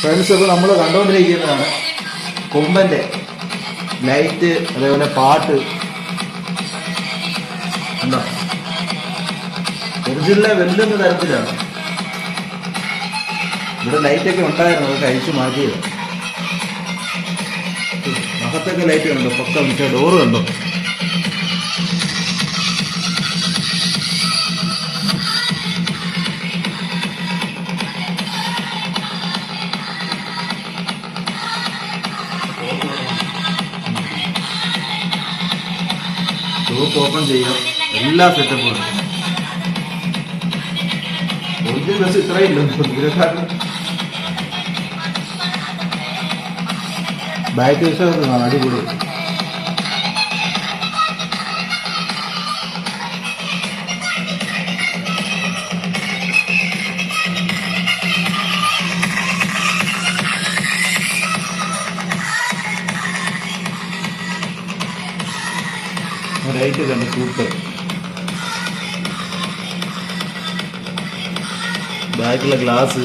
Friends ഇപ്പോൾ നമ്മൾ കണ്ടുകൊണ്ടിരിക്കുന്നതാണ് കൊമ്പന്റെ light അതേപോലെ പാട്ട്. എന്താ ഒറിജിനലെ വെല്ലുന്ന തരത്തിലാണ്. ഇവിടെ ലൈറ്റൊക്കെ ഉണ്ടായിരുന്നു അതൊക്കെ അഴിച്ചു മാറ്റിയത്. അകത്തൊക്കെ ലൈറ്റ് കണ്ടോ? പക്ക മിക്ക ഡോറ് കണ്ടോ? ഷോപ്പ് ഓപ്പൺ ചെയ്യാം. എല്ലാ സെറ്റപ്പും ഉണ്ട്. ഒറിജിനൽ ബസ് ഇത്രയില്ല ദൂരക്കാരൻ ബാക്ക് അടിപൊളി. ലൈറ്റ് കൂട്ട്. ബാക്കിലെ ഗ്ലാസ്.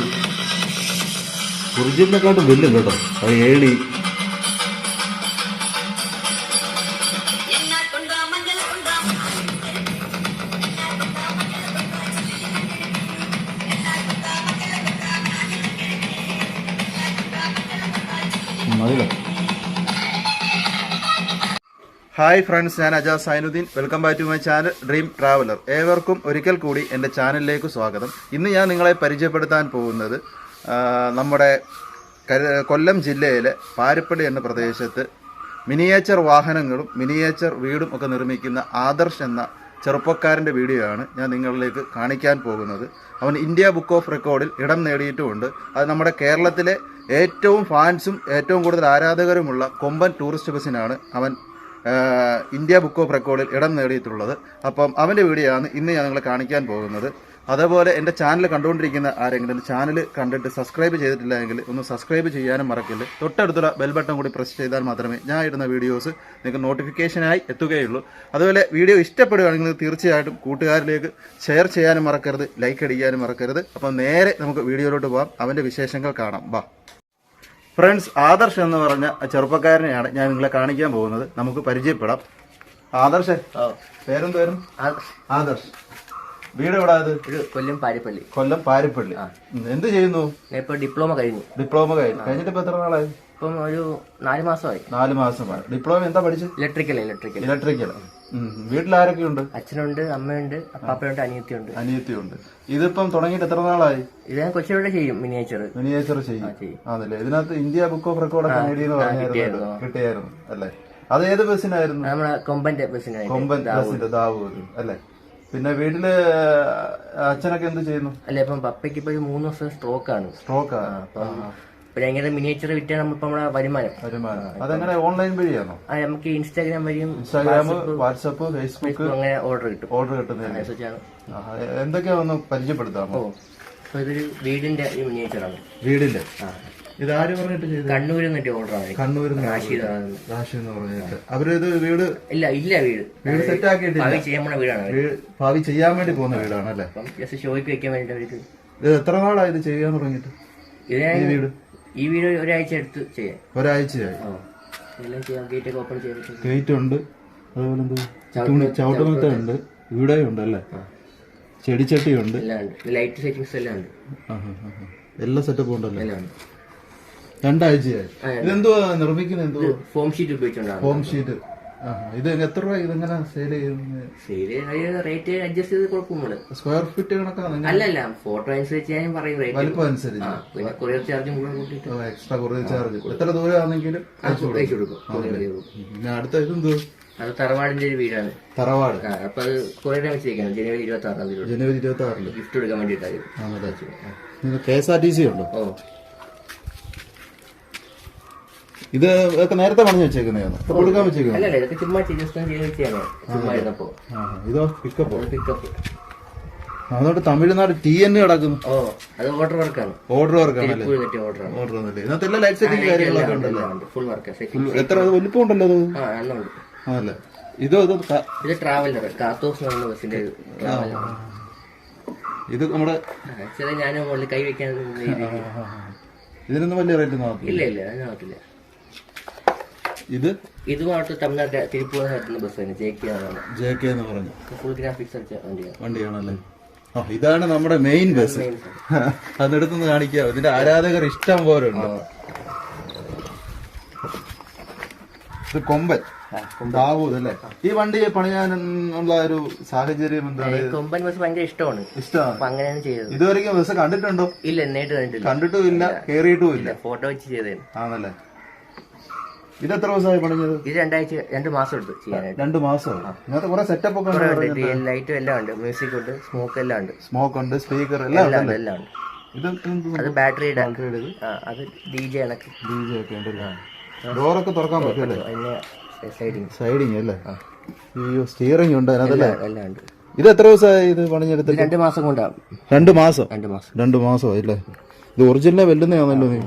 ഒറിജിനലിനെക്കാട്ടും വലിയ കേട്ടോ. അത് ഏളി ഹായ് ഫ്രണ്ട്സ് ഞാൻ Ajas Zainuddin. Welcome back to my channel dream traveller. ഏവർക്കും ഒരിക്കൽ കൂടി എന്റെ ചാനലിലേക്ക് സ്വാഗതം. ഇന്ന് ഞാൻ നിങ്ങളെ പരിചയപ്പെടുത്താൻ പോകുന്നത് നമ്മുടെ കൊല്ലം ജില്ലയിലെ പാരിപ്പള്ളി എന്ന പ്രദേശത്ത് മിനിയേച്ചർ വാഹനങ്ങളും മിനിയേച്ചർ വീടും ഒക്കെ നിർമ്മിക്കുന്ന ആദർശ് എന്ന ചെറുപ്പക്കാരന്റെ വീഡിയോ ആണ് ഞാൻ നിങ്ങളിലേക്ക് കാണിക്കാൻ പോകുന്നത്. അവൻ ഇന്ത്യ ബുക്ക് ഓഫ് റെക്കോർഡിൽ ഇടം നേടിയിട്ടുമുണ്ട്. അത് നമ്മുടെ കേരളത്തിലെ ഏറ്റവും ഫാൻസും ഏറ്റവും കൂടുതൽ ആരാധകരുമുള്ള കൊമ്പൻ ടൂറിസ്റ്റ് ബസ്സിനാണ് അവൻ ഇന്ത്യ ബുക്ക് ഓഫ് റെക്കോർഡിൽ ഇടം നേടിയിട്ടുള്ളത്. അപ്പം അവന്റെ വീഡിയോ ആണ് ഇന്ന് ഞാൻ നിങ്ങളെ കാണിക്കാൻ പോകുന്നത്. അതേപോലെ എന്റെ ചാനൽ കണ്ടുകൊണ്ടിരിക്കുന്ന ആരെങ്കിലും ചാനൽ കണ്ടിട്ട് സബ്സ്ക്രൈബ് ചെയ്തിട്ടില്ല എങ്കിൽ ഒന്ന് സബ്സ്ക്രൈബ് ചെയ്യാനും മറക്കില്ല തൊട്ടടുത്തുള്ള ബെൽ ബട്ടൺ കൂടി പ്രസ് ചെയ്താൽ മാത്രമേ ഞാൻ ഇടുന്ന വീഡിയോസ് നിങ്ങൾക്ക് നോട്ടിഫിക്കേഷനായി എത്തുകയുള്ളൂ. അതുപോലെ വീഡിയോ ഇഷ്ടപ്പെടുകയാണെങ്കിൽ തീർച്ചയായിട്ടും കൂട്ടുകാരിലേക്ക് ഷെയർ ചെയ്യാനും മറക്കരുത് ലൈക്ക് അടിക്കാനും മറക്കരുത്. അപ്പം നേരെ നമുക്ക് വീഡിയോയിലോട്ട് പോകാം അവന്റെ വിശേഷങ്ങൾ കാണാം. വാ. ഫ്രണ്ട്സ് ആദർശ് എന്ന് പറഞ്ഞ ചെറുപ്പക്കാരനെയാണ് ഞാൻ നിങ്ങളെ കാണിക്കാൻ പോകുന്നത്. നമുക്ക് പരിചയപ്പെടാം. ആദർശ് പേരും ആദർശ്. വീട് എവിടെ കൊല്ലം പാരിപ്പള്ളി. കൊല്ലം പാരിപ്പള്ളി. എന്ത് ചെയ്യുന്നു? ഇപ്പൊ ഡിപ്ലോമ കഴിഞ്ഞു. ഡിപ്ലോമ കഴിഞ്ഞു. കഴിഞ്ഞിട്ട് ഇപ്പൊ എത്ര നാളായി? ഇപ്പം ഒരു നാല് മാസമായി. നാല് മാസമായി. ഡിപ്ലോമ എന്താ പഠിച്ചത്? ഇലക്ട്രിക്കൽ ഇലക്ട്രിക്കൽ ഇലക്ട്രിക്കൽ വീട്ടിൽ ആരൊക്കെയുണ്ട് അച്ഛനുണ്ട് അമ്മയുണ്ട് അപ്പാപ്പയുണ്ട് അനിയത്തിയുണ്ട്. അനിയത്തിയുണ്ട്. ഇതിപ്പം തുടങ്ങിയിട്ട് എത്ര നാളായി? ഇത് ഞാൻ കൊച്ചിലൂടെ ചെയ്യും മിനിയേച്ചർ മിനിയേച്ചർ ചെയ്യും. അതല്ലേ ഇതിനകത്ത് ഇന്ത്യ ബുക്ക് ഓഫ് റെക്കോർഡ് പറഞ്ഞായിരുന്നു കിട്ടിയായിരുന്നു. അല്ലേ? അത് ഏത് ബസ്സിനായിരുന്നു? നമ്മളെ കൊമ്പന്റെ ബസ്സിനായി കൊമ്പൻ ബസ്സിന്റെ ദാവൂദ് അല്ലേ? പിന്നെ വീട്ടിൽ അച്ഛനൊക്കെ എന്ത് ചെയ്യുന്നു? അല്ലെ ഇപ്പം പപ്പയ്ക്ക് ഇപ്പൊ മൂന്ന് ദിവസം സ്ട്രോക്ക് ആണ്. സ്ട്രോക്ക് അപ്പം പിന്നെ ഇങ്ങനെ മിനിയേച്ചർ വിറ്റാണ് നമ്മളിപ്പോ നമ്മുടെ വരുമാനം. വരുമാനം. അതെങ്ങനെ ഓൺലൈൻ വഴിയാണോ? ആ, നമുക്ക് ഇൻസ്റ്റാഗ്രാം വഴിയും ഇൻസ്റ്റാഗ്രാം വാട്സപ്പ് ഫേസ്ബുക്ക് അങ്ങനെ ഓർഡർ കിട്ടും. ഓർഡർ കിട്ടുന്ന അതനുസരിച്ചാണ് ആഹാ. എന്തൊക്കെയാ ഒന്ന് പരിചയപ്പെടുത്താമോ? ഓ അപ്പൊ ഇതൊരു വീടിന്റെ ഈ മിനിയേച്ചറാണ് വീടിന്റെ? ഇത് ആര് പറഞ്ഞിട്ട് ചെയ്തു കണ്ണൂരിൽ നിന്നിട്ട് ഓർഡറാണ് കണ്ണൂരിൽ നിന്ന് റാഷിദാണ് രാശി എന്ന് പറഞ്ഞിട്ട്. അവരിത് വീട് ഇല്ല ഇല്ല വീട്. വീട് സെറ്റ് ആക്കിയിട്ടില്ല. ഭാവി ചെയ്യാൻ പോണ വീടാണ് അവർ. വീട് ഭാവി ചെയ്യാൻ വേണ്ടി പോകുന്ന വീടാണ് അല്ലേ അപ്പം ജസ്റ്റ് ഷോയ്ക്ക് വെക്കാൻ അവർക്ക് ഇത് എത്ര നാളായി ഇത് ചെയ്യാൻ തുടങ്ങിയിട്ട്? ഇത് ഞാൻ വീട്? ഈ വീട് ഒരാഴ്ച എടുത്ത് ചെയ്യാം. ഒരാഴ്ചയായി ഓ എല്ലാം ചെയ്യാം. ഗേറ്റ് ഓപ്പൺ ഗേറ്റ് ഉണ്ട് അതുപോലെ എന്ത്? ചവിട്ടുമത്ത ഉണ്ട് ഇവിടെ ഉണ്ട് അല്ലേ? ചെടിച്ചട്ടി ഉണ്ട് എല്ലാം ഉണ്ട്. ലൈറ്റ് സെറ്റിങ്സ് എല്ലാം ഉണ്ട്. എല്ലാ സെറ്റപ്പും ഉണ്ടല്ലോ? എല്ലാം ഉണ്ട്. രണ്ടാഴ്ചയായി. ഇതെന്തുവാ നിർമ്മിക്കുന്നത്? എന്തുവാ? ഫോം ഷീറ്റ് ഉപയോഗിച്ചുകൊണ്ടാണ് ഫോം ഷീറ്റ്. ഇത് എത്ര രൂപ ഇതെങ്ങനെ സെയിൽ ചെയ്യുന്നത്? ശരി റേറ്റ് അഡ്ജസ്റ്റ് ചെയ്ത് കുഴപ്പമില്ല സ്ക്വയർ ഫീറ്റ് കണക്കാണ് അല്ലല്ല അല്ല ഫോട്ടോ അനുസരിച്ച് ഞാൻ പറയും റേറ്റ് വലിപ്പം അനുസരിച്ച്. പിന്നെ കൊറിയർ ചാർജും കൂടെ കൂട്ടിയിട്ട്. എക്സ്ട്രാ കൊറിയർ ചാർജ് എത്ര ദൂരം ആണെങ്കിലും അയച്ചു കൊടുക്കും. അടുത്ത ഇതെന്ത്? അത് തറവാടിന്റെ ഒരു വീടാണ്. തറവാട്. അപ്പൊ അത് കൊറിയർ വെച്ചിരിക്കണം. ജനുവരി ഇരുപത്തി ആറാം തീയതി. ജനുവരി ഇരുപത്തി ആറിൽ ഗിഫ്റ്റ് കൊടുക്കാൻ വേണ്ടിയിട്ടായിരുന്നു. ആണല്ലേ K S R T C ഉണ്ടോ? ഓ. ഇത് ഒക്കെ നേരത്തെ പണിഞ്ഞു വെച്ചേക്കുന്നതാണ് കൊടുക്കാൻ വെച്ചേക്കുന്നത് അല്ലല്ല ഇതൊക്കെ ചുമ്മാ ജസ്റ്റ് ഒന്ന് ചെയ്ത് വെച്ചാണ് ചുമ്മാ ഇരുന്നപ്പോ. ഇതോ പിക്കപ്പോ പിക്കപ്പ് അതുകൊണ്ട് തമിഴ്നാട് ടി എൻ കിടക്കുന്നു. ഓ അത് ഓർഡർ വർക്കാണ് ഓർഡർ വർക്കാണ് ഓർഡർ ഒന്നല്ലേ ഇതിനകത്ത് എല്ലാ ലൈറ്റ് സെറ്റിംഗ് കാര്യങ്ങളൊക്കെ ഉണ്ടല്ലോ? ഫുൾ വർക്ക് എത്ര വലിപ്പം ഉണ്ടല്ലോ അത്? ആ എണ്ണമുണ്ട് ആണല്ലേ? ഇതോ ഇത് ഇത് ട്രാവലർ കാത്തോസ് ബസ്സിന്റെ ഇത് നമ്മുടെ ഞാൻ മുകളിൽ കൈ വെക്കാൻ ഇതിനൊന്നും വലിയ റേറ്റ് നോക്കില്ല ഇല്ല ഇല്ല അതിനകത്തില്ല. ഇത്? ഇതുമായിട്ട് തമിഴ്നാട്ടിലെ തിരുപ്പൂർ നടത്തുന്ന ബസ് തന്നെ ജെ കെ ആണ് ജെ കെ എന്ന് പറഞ്ഞു? ഫുൾ ഗ്രാഫിക്സ് അടിച്ച വണ്ടിയാണ്. വണ്ടിയാണല്ലേ? ആ ഇതാണ് നമ്മുടെ മെയിൻ ബസ് അതെടുത്തൊന്ന് കാണിക്കാം. ഇതിന്റെ ആരാധകർ ഇഷ്ടം പോലെ ഉണ്ട്. ഇത് കൊമ്പൻ. ദാവൂദ് അല്ലേ? ഈ വണ്ടി പണിയാനുള്ള ഒരു സാഹചര്യം എന്താണ്? കൊമ്പൻ ബസ് ഭയങ്കര ഇഷ്ടമാണ്. ഇഷ്ടമാണ്. അങ്ങനെയാണ് ചെയ്തത്. ഇതുവരെയ്ക്കും ബസ് കണ്ടിട്ടുണ്ടോ? ഇല്ല നേരിട്ട് കണ്ടിട്ടില്ല. കണ്ടിട്ടും ഇല്ല. കേറിയിട്ടും ഇല്ല ഫോട്ടോ വെച്ച് ചെയ്തേ ആണല്ലേ? ഇത് എത്ര ദിവസമായി പണിഞ്ഞത്? ഇത് രണ്ടാഴ്ച രണ്ട് മാസം എടുത്തു ചെയ്യാനായിട്ട്. രണ്ടു മാസം കുറെ സെറ്റപ്പ് ഒക്കെ ഉണ്ട്. ലൈറ്റും എല്ലാം ഉണ്ട്. മ്യൂസിക് ഉണ്ട് സ്മോക്ക് എല്ലാം ഉണ്ട്. സ്മോക്ക് ഉണ്ട് സ്പീക്കർ എല്ലാം എല്ലാം ഉണ്ട് എല്ലാം ഉണ്ട്. ഇത് അത് ബാറ്ററി ബാറ്ററിയുടെ അത് ഡി ജെ കണക്ക്. ഡി ജെ ഒക്കെ ഉണ്ടല്ലേ ഡോറൊക്കെ തുറക്കാൻ പറ്റുമല്ലേ സൈഡിങ് സൈഡിങ് അല്ലേ? അയ്യോ സ്റ്റിയറിംഗ് ഉണ്ട് അതിനകത്തല്ലേ എല്ലാം ഉണ്ട്. ഇത് എത്ര ദിവസമായി ഇത് പണിഞ്ഞെടുത്ത് രണ്ട് മാസം കൊണ്ടാകും രണ്ട് മാസം? രണ്ട് മാസം. രണ്ട് മാസമായി അല്ലേ? ഇത് ഒറിജിനലെ വെല്ലുന്നതാണല്ലോ നീ.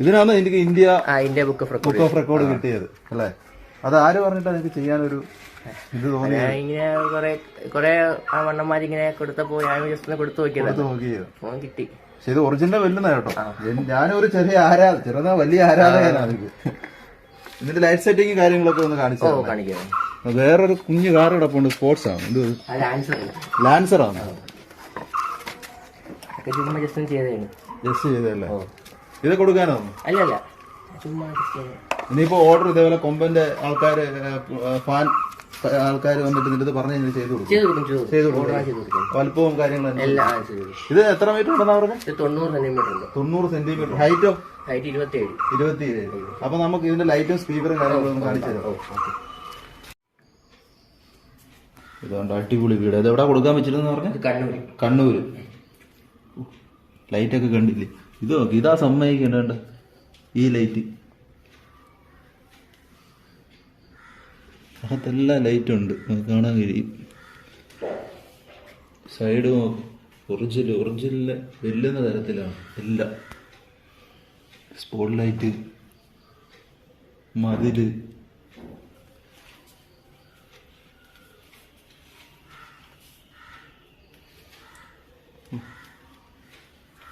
ഇതിനാണ് എനിക്ക് India book of record book of record കിട്ടിയത് അല്ലേ? അത് ആര് പറഞ്ഞിട്ടാണ് എനിക്ക് ചെയ്യാനൊരു ഇത് തോന്നി ഇങ്ങനെ കുറെ കുറെ ആ വണ്ണന്മാരിങ്ങനെ കൊടുത്തപ്പോ ഞാൻ ജസ്റ്റ് കൊടുത്തു നോക്കിയതാണ് നോക്കിയത്. ഫോൺ കിട്ടി. പക്ഷെ ഇത് ഒറിജിനൽ വെല്ലുന്ന കേട്ടോ. ഞാനൊരു ചെറിയ ആരാധ ചെറുതാ വലിയ ആരാധകനാണ് എനിക്ക് ഇതിന്റെ ലൈറ്റ് സെറ്റിംഗ് കാര്യങ്ങളൊക്കെ ഒന്ന് കാണിച്ചു വേറൊരു കുഞ്ഞു കാർ കിടപ്പുണ്ട് സ്പോർട്സ് ആണ്. ഇത്? അത് ലാൻസർ ആണ്. ജസ്റ്റ് ചെയ്തല്ലേ ഇത് കൊടുക്കാനോ? അല്ലല്ല. അല്ല ചുമ്മാ ഇനിയിപ്പോ ഓർഡർ ഇതേപോലെ കൊമ്പന്റെ ആൾക്കാര് ഫാൻ ആൾക്കാർ വന്നിട്ട് നിന്റെ പറഞ്ഞു കഴിഞ്ഞാൽ ചെയ്തു കൊടുക്കും. ചെയ്തു കൊടുക്കും വലുപ്പവും കാര്യങ്ങളും ഇത് എത്ര മീറ്റർ ഉണ്ടെന്നാ പറഞ്ഞത് ഇത് തൊണ്ണൂറ് സെന്റിമീറ്റർ ഉണ്ട്. തൊണ്ണൂറ് സെന്റിമീറ്റർ ഹൈറ്റോ ഹൈറ്റ് അപ്പൊ നമുക്ക് ഇതിന്റെ ലൈറ്റും സ്പീക്കറും കാര്യങ്ങളും കാണിച്ചു തരാം. ഇതുകൊണ്ട് അടിപൊളി വീട്. ഇത് എവിടെ കൊടുക്കാൻ വെച്ചിരുന്നു പറഞ്ഞു? കണ്ണൂര്. കണ്ണൂര്. ലൈറ്റൊക്കെ കണ്ടില്ലേ? ഇത് നോക്കി ഇതാ സമ്മതിക്കണ്ട ഈ ലൈറ്റ് അകത്തെല്ലാം ലൈറ്റ് ഉണ്ട്. കാണാൻ കഴിയും. സൈഡ് നോക്കി. ഒറിജിനൽ ഒറിജിനൽ വെല്ലുന്ന തരത്തിലാണ്. എല്ലാം. സ്പോട്ട് ലൈറ്റ് മതിൽ.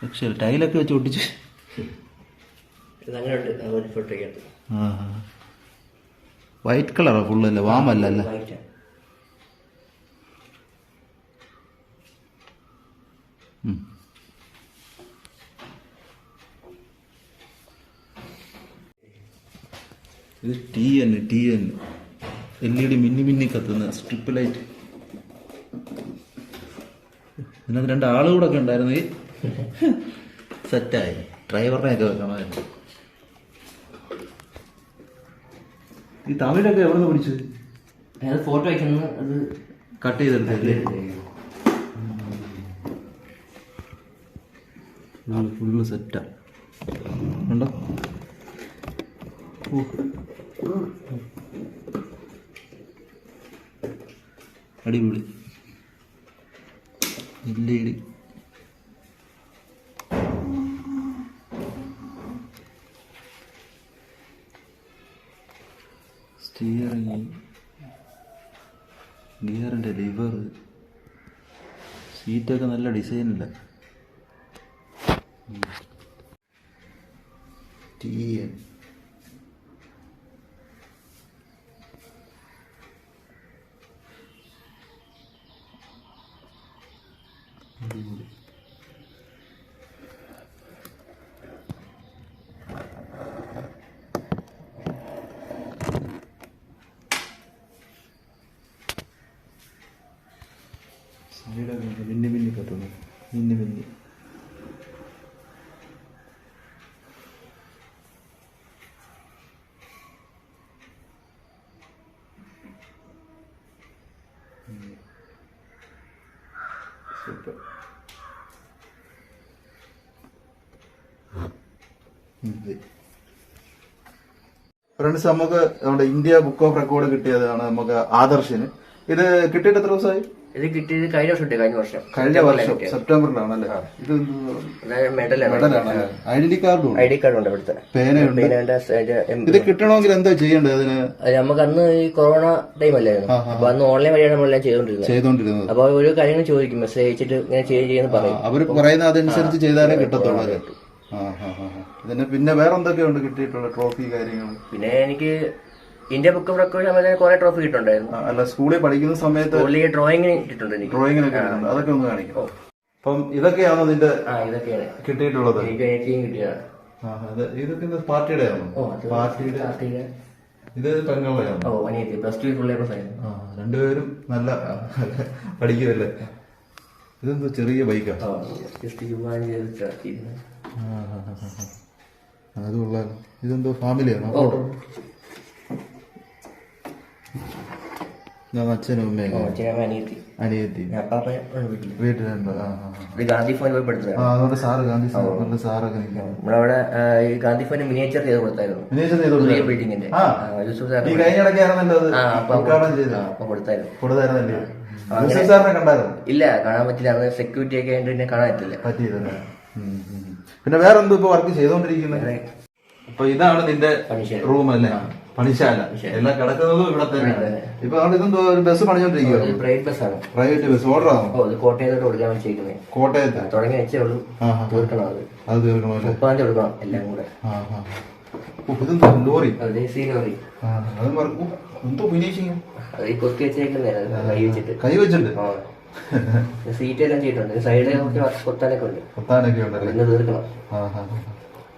പക്ഷേ ടൈലൊക്കെ വെച്ച് ഒട്ടിച്ച്. വൈറ്റ് കളറാ വാമല്ല അല്ലേ? വൈറ്റ് ഉം. ഇത് T N T N L E D മിന്നി മിന്നി കത്തുന്ന സ്ട്രിപ്പ് ലൈറ്റ് ഇതിനകത്ത് രണ്ട് ആൾ കൂടെ ഒക്കെ ഉണ്ടായിരുന്നു. ഈ സെറ്റായി. ഡ്രൈവറിനെ ഒക്കെ വെക്കണമായിരുന്നു ഈ തമിഴൊക്കെ എവിടെ നിന്ന് പിടിച്ചത്? അത് ഫോട്ടോ അയക്കുന്നത് അത് കട്ട് ചെയ്തെടുത്തല്ലേ ഫുള്ള് സെറ്റാ ഉണ്ടോ ഓ. അടിപൊളി. എൽ ഇ ഡി സ്റ്റിയറിങ് ഗിയറിന്റെ ലിവർ സീറ്റൊക്കെ നല്ല ഡിസൈനില്ല ടി എൻ സൈഡൊക്കെ മിന്നി മിന്നി കത്തുന്നു. മിന്നി മിന്നി ഫ്രണ്ട്സ് നമുക്ക് നമ്മുടെ ഇന്ത്യ ബുക്ക് ഓഫ് റെക്കോർഡ് കിട്ടിയതാണ് നമുക്ക് ആദർശിന്. ഇത് കിട്ടിയിട്ട് എത്ര ദിവസമായി? ഇത് കിട്ടിയത് കഴിഞ്ഞ വർഷം കഴിഞ്ഞ വർഷം. കഴിഞ്ഞ വർഷം സെപ്റ്റംബറിലാണല്ലേ? ഇത് മെഡലാണ്. ഐ ഡി കാർഡും ഉണ്ട്. ഐ ഡി കാർഡ് ഉണ്ട് ഇവിടുത്തെ. ഇത് കിട്ടണമെങ്കിൽ എന്താ ചെയ്യേണ്ടത് അതിന്? നമുക്ക് അന്ന് ഈ കൊറോണ ടൈം അല്ലായിരുന്നു. അപ്പൊ അന്ന് ഓൺലൈൻ വഴിയാണ് നമ്മളെല്ലാം ചെയ്തോണ്ടിരുന്നത്. ചെയ്തോണ്ടിരുന്നത്. അപ്പൊ ഓരോ കാര്യങ്ങൾ ചോദിക്കും. മെസ്സേജ് അയച്ചിട്ട് ഇങ്ങനെ ചെയ്യുന്ന പറയും. അവർ പറയുന്ന അതനുസരിച്ച് ചെയ്താലേ കിട്ടത്തുള്ളൂ. ഇതിന് പിന്നെ വേറെ എന്തൊക്കെയുണ്ട് കിട്ടിയിട്ടുള്ള ട്രോഫി കാര്യങ്ങൾ? പിന്നെ എനിക്ക് ഇന്ത്യ ബുക്ക് ഓഫ് റെക്കോർഡ് സമയത്ത് കുറെ ട്രോഫി കിട്ടുണ്ടായിരുന്നു അല്ല സ്കൂളിൽ പഠിക്കുന്ന സമയത്ത് പുള്ളി ഡ്രോയിങ്ങിന് കിട്ടിയിട്ടുണ്ട് എനിക്ക്. ഡ്രോയിങ്ങിനൊക്കെ അതൊക്കെ ഒന്ന് കാണിക്കും. അപ്പം ഇതൊക്കെയാണോ നിന്റെ ആ ഇതൊക്കെയാണ്. കിട്ടിയിട്ടുള്ളത്? എനിക്ക് എനിക്കും കിട്ടിയതാണ് ആ, അത് ഇതൊക്കെ ഇത് പാർട്ടിയുടെ ആണോ? ഇത് പെങ്ങളുടെയാണോ പ്ലസ് ടു ഫുൾ ആയിരുന്നു. രണ്ടുപേരും നല്ല പഠിക്കുമല്ലേ ഇതെന്തോ ചെറിയ ബൈക്കാ. ഓ ജസ്റ്റ് ചുമ്മാ ചെയ്ത് ചേർത്തിരുന്നു അത് കൊള്ളാലോ ഇതെന്തോ ഫാമിലിയാണോ അച്ഛനും അനിയത്തി. അനിയത്തി. വീട്ടിലുണ്ട്. ഗാന്ധി ഫോൺ പോയി പഠിച്ചതാണ്. ആ അതുകൊണ്ട് സാറ് ഗാന്ധി സാറിന്റെ സാറൊക്കെ നമ്മളവിടെ ഈ ഗാന്ധി ഫോൺ മിനിയേച്ചർ ചെയ്ത് കൊടുത്തായിരുന്നു. മിനിയേച്ചർ പുതിയ ബിൽഡിങ്ങിന്റെ കൊടുത്തായിരുന്നു. ഇല്ല കാണാൻ പറ്റില്ല സെക്യൂരിറ്റി ഒക്കെ ആയിട്ട് പിന്നെ കാണാൻ പറ്റില്ല. പിന്നെ വേറെ എന്തോ ഇപ്പൊ വർക്ക് ചെയ്തോണ്ടിരിക്കുന്നത് അപ്പൊ ഇതാണ് നിന്റെ. റൂം അല്ലേ? പണിശാല. എല്ലാം കിടക്കുന്നതും ഇവിടെ തന്നെ. ഇപ്പൊ അവിടെ ഇതെന്തോ ഒരു ബസ് പണിഞ്ഞോണ്ടിരിക്കുവോ ഇത് പ്രൈവറ്റ് ബസ്സാണ് പ്രൈവറ്റ് ബസ് ഓർഡർ ആണോ? കോട്ടയത്തോട്ട് കൊടുക്കാൻ വെച്ചിരിക്കുന്നത് കോട്ടയത്ത്. തുടങ്ങി വെച്ചേ ഉള്ളൂ. ആ ആ. തീർക്കണം അത്. അത് തീർക്കണമല്ലേ മുപ്പതാം കൊടുക്കണം എല്ലാം കൂടെ. ആ ആ. ഓ, ഇതെന്തോ ലോറി? അത് സി ലോറി. ആ അത് മറ- ഓ, എന്തോ ഫിനിഷിങ് കൊത്തി കൈ വെച്ചിട്ട്. കൈ വെച്ചിട്ട്? സീറ്റ് എല്ലാം ചെയ്തിട്ടുണ്ട്. സൈഡിൽ കൊത്താനൊക്കെ ഉണ്ട്. കൊത്താനൊക്കെ ഇന്ന് തീർക്കണം.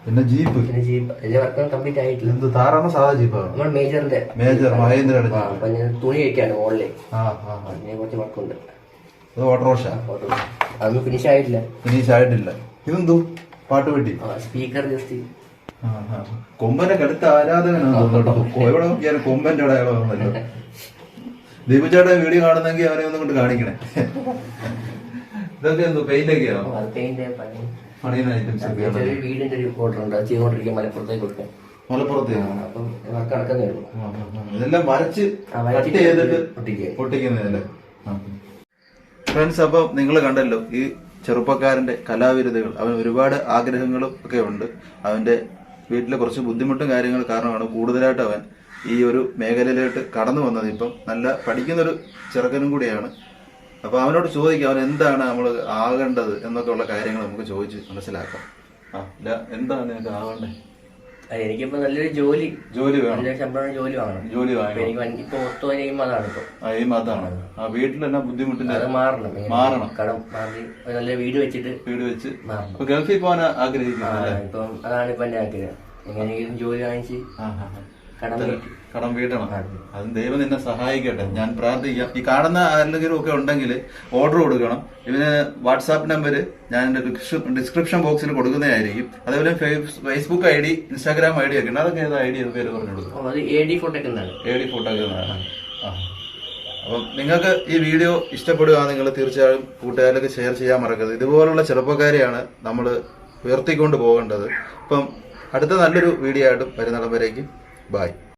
പിന്നെ ജീപ്പ്. പിന്നെ ജീപ്പ്. എല്ലാ വർക്കും കംപ്ലീറ്റ് ആയിട്ടില്ല. എന്ത് താറാണ് സാധാ ജീപ്പാണ് നമ്മൾ മേജറിന്റെ. Major മഹേന്ദ്രയുടെ jeep. ഞാൻ തുണി ആ. അതിനെ കുറച്ച് വർക്കുണ്ട്. അത് ഓട്ടോറിക്ഷ? ഫോട്ടോ അതൊന്നും ഫിനിഷ് ആയിട്ടില്ല. ഫിനിഷ് ആയിട്ടില്ല. ഇതെന്തോ? പാട്ട് വെട്ടി സ്പീക്കർ ജസ്റ്റ്. കൊമ്പന്റെ കടുത്ത ആരാധകനാണ് കൊമ്പന്റെ അടയാളം വന്നല്ലോ. ദീപചേട്ടൻ വീഡിയോ കാണുന്നെങ്കിൽ അവനെ ഒന്നും കൊണ്ട് കാണിക്കണേ. ഇതൊക്കെ എന്തോ പെയിന്റ് ഒക്കെയാണോ? പെയിന്റ് പണി. പണിയുന്ന ഐറ്റംസ് ചെറിയ വീടിന്റെ ഒരു ഫോട്ടോ ഉണ്ട്. അത് ചെയ്തുകൊണ്ടിരിക്കുക മലപ്പുറത്തേക്ക് കൊടുക്കാൻ മലപ്പുറത്ത് അപ്പം വർക്ക് ഉള്ളൂ. ആ, ആ, ആ. ഇതെല്ലാം വരച്ച് കട്ട് ചെയ്തിട്ട്. പൊട്ടിക്കുന്നതല്ലേ? ഫ്രണ്ട്സ് അപ്പം നിങ്ങൾ കണ്ടല്ലോ ഈ ചെറുപ്പക്കാരന്റെ കലാവിരുദ്ധകൾ. അവൻ ഒരുപാട് ആഗ്രഹങ്ങളും ഒക്കെ ഉണ്ട്. അവന്റെ വീട്ടിലെ കുറച്ച് ബുദ്ധിമുട്ടും കാര്യങ്ങൾ കാരണമാണ് കൂടുതലായിട്ട് അവൻ ഈ ഒരു മേഖലയിലോട്ട് കടന്നു വന്നത്. ഇപ്പം നല്ല പഠിക്കുന്നൊരു ചെറുക്കനും കൂടിയാണ്. അപ്പൊ അവനോട് ചോദിക്കാം അവൻ എന്താണ് നമ്മൾ ആകേണ്ടത് എന്നൊക്കെ ഉള്ള കാര്യങ്ങൾ നമുക്ക് ചോദിച്ച് മനസ്സിലാക്കാം. ആ ഇല്ല എന്താണ് നിനക്ക് ആകണ്ടേ എനിക്കിപ്പോ നല്ലൊരു ജോലി. ജോലി വേണം. ശമ്പളം ജോലി വാങ്ങണം. ജോലി വാങ്ങണം. എനിക്ക് എനിക്ക് അതാണ് ഇപ്പൊ. ആ ഈ മതാണ് ആ എന്നാ ബുദ്ധിമുട്ടില്ല? അത് മാറണം. മാറണം. കടം മാറി നല്ല വീട് വെച്ചിട്ട് വീട് വെച്ച്. മാറണം. ഗൾഫിൽ പോകാൻ ആഗ്രഹിക്കുന്നു ഇപ്പം അതാണ് ഇപ്പൊ എന്റെ ആഗ്രഹം. എങ്ങനെയെങ്കിലും ജോലി വാങ്ങിച്ച്. കടം വീട്ടി. കടം വീട്ടണം. അത് ദൈവം നിന്നെ സഹായിക്കട്ടെ. ഞാൻ പ്രാർത്ഥിക്കാം. ഈ കാണുന്ന ആരെങ്കിലും ഒക്കെ ഉണ്ടെങ്കിൽ ഓർഡർ കൊടുക്കണം. ഇതിന് വാട്സാപ്പ് നമ്പർ ഞാൻ എന്റെ ഡിസ്ക്രിപ്ഷൻ ബോക്സിൽ കൊടുക്കുന്നതായിരിക്കും അതേപോലെ face- Facebook I D Instagram I D ഒക്കെ ഉണ്ട്. അതൊക്കെ ഏതാ ഐ ഡി പേര് പറഞ്ഞു കൊടുക്കും എ ഡി എന്നാണ്. അപ്പം നിങ്ങൾക്ക് ഈ വീഡിയോ ഇഷ്ടപ്പെടുകയാണെങ്കിൽ തീർച്ചയായും കൂട്ടുകാരിലേക്ക് ഷെയർ ചെയ്യാൻ മറക്കരുത്. ഇതുപോലുള്ള ചെറുപ്പക്കാരെയാണ് നമ്മൾ ഉയർത്തിക്കൊണ്ട് പോകേണ്ടത്. അപ്പം അടുത്ത നല്ലൊരു വീഡിയോ ആയിട്ടും വരുന്നിടം വരേക്കും. ബായ്